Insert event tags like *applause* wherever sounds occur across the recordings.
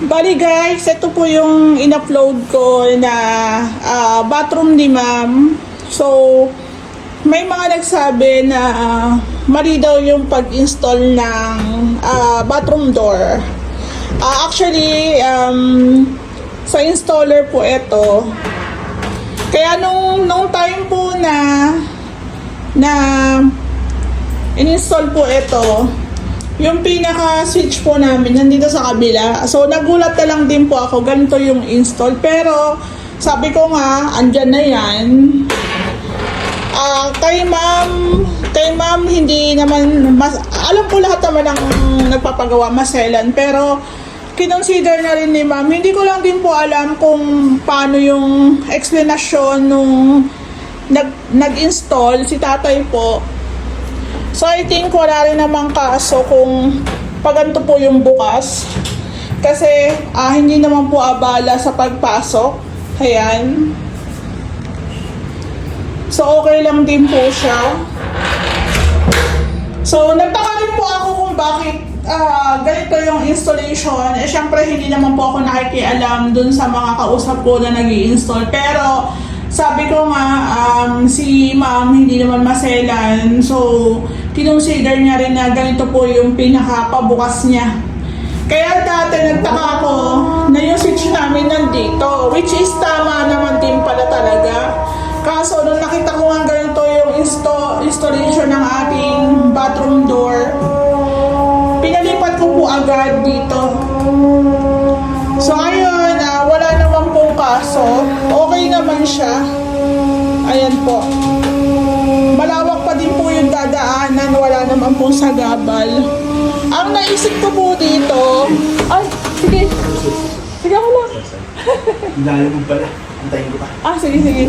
Bali guys, ito po yung in-upload ko na ah, bathroom ni ma'am. So, may mga nagsabi na ah, mali daw yung pag-install ng ah, bathroom door. Ah, actually, um, sa installer po ito. Kaya nung, nung time po na na in-install po ito, yung pinaka-switch po namin nandito sa kabila. So, nagulat na lang din po ako, ganito yung install. Pero, sabi ko nga, andyan na yan. Ah, kay ma'am, kay ma'am hindi naman mas, alam ko lahat naman ang nagpapagawa maselan pero kinonsider na rin ni ma'am. Hindi ko lang din po alam kung paano yung explanation nung nag, nag-install si tatay po. So I think wala rin namang kaso kung paganto po yung bukas. Kasi ah, hindi naman po abala sa pagpasok. Ayan. So, okay lang din po siya. So, nagtaka rin po ako kung bakit ah, ganito yung installation. Eh, syempre, hindi naman po ako nakikialam dun sa mga kausap ko na nag install Pero, sabi ko nga, um, si ma'am hindi naman maselan. So, kinonsider niya rin na ganito po yung pinakapabukas niya. Kaya dati nagtaka ako na yung switch namin nandito, which is tama naman din pala talaga. Kaso nung nakita ko nga ganito yung insto- installation ng ating bathroom door, pinalipat ko po agad dito. Siya. Ayan po. Malawak pa din po yung dadaanan, wala naman pong sagabal. Ang naisip ko po dito, ay, sige. Sige ako lang. Lalo mo pala. Antayin ko pa. Ah, sige, sige.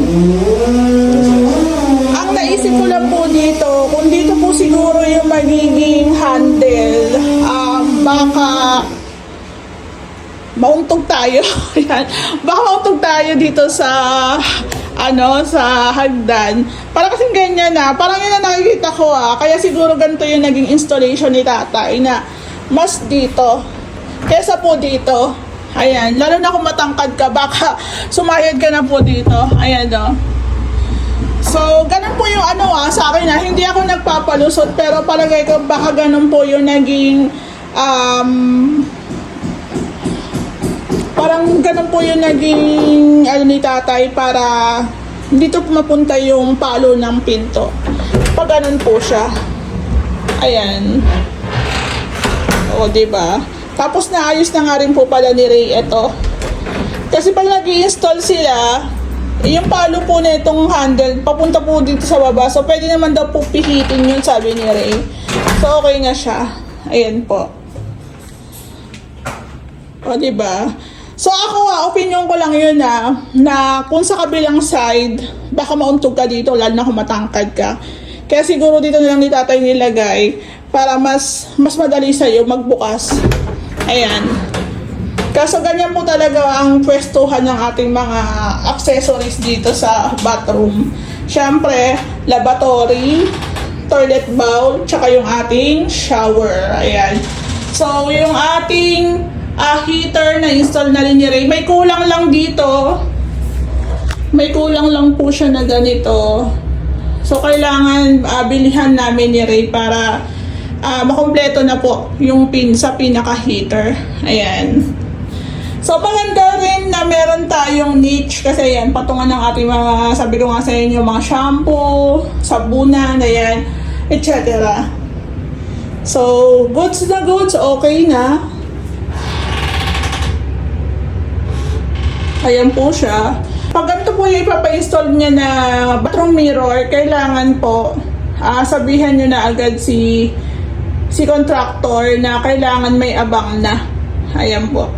Ang naisip ko lang po dito, kung dito po siguro yung magiging handle, um, baka mauntog tayo. *laughs* Yan. Baka mauntog tayo dito sa ano, sa hagdan. Para kasing ganyan na, parang yun ang nakikita ko ah. Kaya siguro ganito yung naging installation ni tatay na mas dito. Kesa po dito. Ayan, lalo na kung matangkad ka, baka *laughs* sumayad ka na po dito. Ayan o. So, ganun po yung ano ah, sa akin ah, hindi ako nagpapalusot, pero palagay ko baka ganun po yung naging, um, ganun po yung naging, ano ni tatay, para dito mapunta yung palo ng pinto. Pag ganun po siya. Ayan. O, di ba? Tapos naayos na nga rin po pala ni Ray ito. Kasi pag nag install sila, yung palo po na itong handle, papunta po dito sa baba. So, pwede naman daw po pihitin yun, sabi ni Ray. So, okay na siya. Ayan po. O, di ba? So, ako ah, opinion ko lang yun na, na kung sa kabilang side, baka mauntog ka dito, lalo na kung matangkad ka. Kaya siguro dito na lang ni tatay nilagay para mas mas madali sa'yo magbukas. Ayan. Kaso ganyan po talaga ang pwestuhan ng ating mga accessories dito sa bathroom. Siyempre, lavatory, toilet bowl, tsaka yung ating shower. Ayan. So, yung ating ah, heater na install na rin ni Ray, may kulang lang dito. May kulang lang po siya na ganito. So, kailangan ah, bilihan namin ni Ray para ah, makompleto na po yung pin sa pinaka-heater. Ayan. So, maganda rin na meron tayong niche kasi yan, patungan ng ating mga, sabi ko nga sa inyo, mga shampoo, sabunan, ayan, etc. So, goods na goods, okay na. Ayan po siya. Pag ganito po yung ipapa-install niya na bathroom mirror, kailangan po ah, sabihan nyo na agad si si contractor na kailangan may abang na. Ayan po.